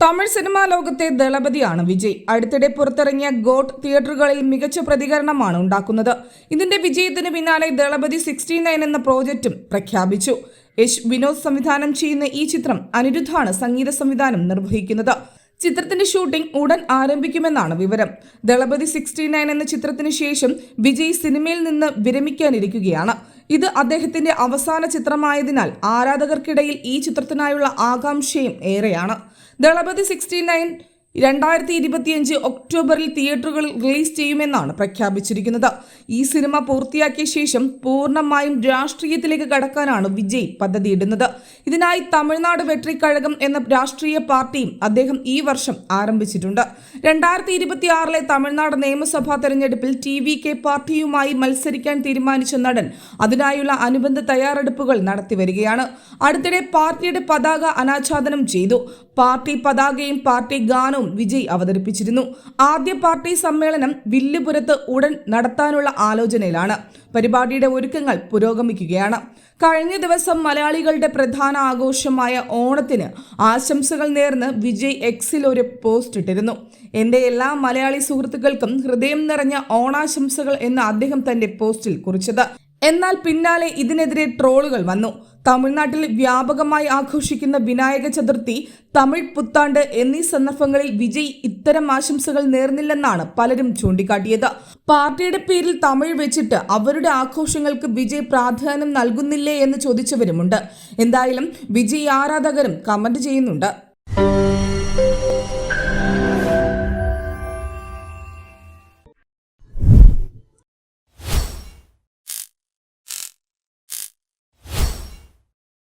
Tamil cinema ലോകത്തെ ദളപതിയാണ് വിജയ്. അടുത്തിടെ പുറത്തിറങ്ങിയ ഗോട്ട് തിയേറ്ററുകളിൽ മികച്ച പ്രതികരണമാണ് ഉണ്ടാക്കുന്നത്. ഇതിന്റെ വിജയത്തിന് പിന്നാലെ ദളപതി സിക്സ്റ്റി നയൻ എന്ന പ്രോജക്റ്റും പ്രഖ്യാപിച്ചു. യശ് വിനോദ് സംവിധാനം ചെയ്യുന്ന ഈ ചിത്രം അനിരുദ്ധാണ് സംഗീത സംവിധാനം നിർവഹിക്കുന്നത്. ചിത്രത്തിന്റെ ഷൂട്ടിംഗ് ഉടൻ ആരംഭിക്കുമെന്നാണ് വിവരം. ദളപതി സിക്സ്റ്റി നയൻ എന്ന ചിത്രത്തിന് ശേഷം വിജയ് സിനിമയിൽ നിന്ന് വിരമിക്കാനിരിക്കുകയാണ്. ഇത് അദ്ദേഹത്തിന്റെ അവസാന ചിത്രമായതിനാൽ ആരാധകർക്കിടയിൽ ഈ ചിത്രത്തിനായുള്ള ആകാംക്ഷയും ഏറെയാണ്. ദളപതി സിക്സ്റ്റി നയൻ രണ്ടായിരത്തി ഇരുപത്തിയഞ്ച് ഒക്ടോബറിൽ തിയേറ്ററുകളിൽ റിലീസ് ചെയ്യുമെന്നാണ് പ്രഖ്യാപിച്ചിരിക്കുന്നത്. ഈ സിനിമ പൂർത്തിയാക്കിയ ശേഷം പൂർണമായും രാഷ്ട്രീയത്തിലേക്ക് കടക്കാനാണ് വിജയ് പദ്ധതിയിടുന്നത്. ഇതിനായി തമിഴ്നാട് വെട്രി കഴകം എന്ന രാഷ്ട്രീയ പാർട്ടിയും അദ്ദേഹം ഈ വർഷം ആരംഭിച്ചിട്ടുണ്ട്. രണ്ടായിരത്തി ഇരുപത്തിയാറിലെ തമിഴ്നാട് നിയമസഭാ തെരഞ്ഞെടുപ്പിൽ ടി വി കെ പാർട്ടിയുമായി മത്സരിക്കാൻ തീരുമാനിച്ച നടൻ അതിനായുള്ള അനുബന്ധ തയ്യാറെടുപ്പുകൾ നടത്തിവരികയാണ്. അടുത്തിടെ പാർട്ടിയുടെ പതാക അനാച്ഛാദനം ചെയ്തു. പാർട്ടി പതാകയും പാർട്ടി ഗാനവും വിജയ് അവതരിപ്പിച്ചിരുന്നു. ആദ്യ പാർട്ടി സമ്മേളനം വില്ലുപുരത്ത് ഉടൻ നടത്താനുള്ള ആലോചനയിലാണ്. പരിപാടിയുടെ ഒരുക്കങ്ങൾ പുരോഗമിക്കുകയാണ്. കഴിഞ്ഞ ദിവസം മലയാളികളുടെ പ്രധാന ആഘോഷമായ ഓണത്തിന് ആശംസകൾ നേർന്ന് വിജയ് എക്സിൽ ഒരു പോസ്റ്റ് ഇട്ടിരുന്നു. എന്റെ എല്ലാ മലയാളി സുഹൃത്തുക്കൾക്കും ഹൃദയം നിറഞ്ഞ ഓണാശംസകൾ എന്ന് അദ്ദേഹം തന്റെ പോസ്റ്റിൽ കുറിച്ചത്. എന്നാൽ പിന്നാലെ ഇതിനെതിരെ ട്രോളുകൾ വന്നു. തമിഴ്നാട്ടിൽ വ്യാപകമായി ആഘോഷിക്കുന്ന വിനായക ചതുർത്ഥി തമിഴ് പുത്താണ്ട് എന്നീ സന്ദർഭങ്ങളിൽ വിജയ് ഇത്തരം ആശംസകൾ നേർന്നില്ലെന്നാണ് പലരും ചൂണ്ടിക്കാട്ടിയത്. പാർട്ടിയുടെ പേരിൽ തമിഴ് വെച്ചിട്ട് അവരുടെ ആഘോഷങ്ങൾക്ക് വിജയ് പ്രാധാന്യം നൽകുന്നില്ലേ എന്ന് ചോദിച്ചവരുമുണ്ട്. എന്തായാലും വിജയ് ആരാധകരും കമന്റ് ചെയ്യുന്നുണ്ട്.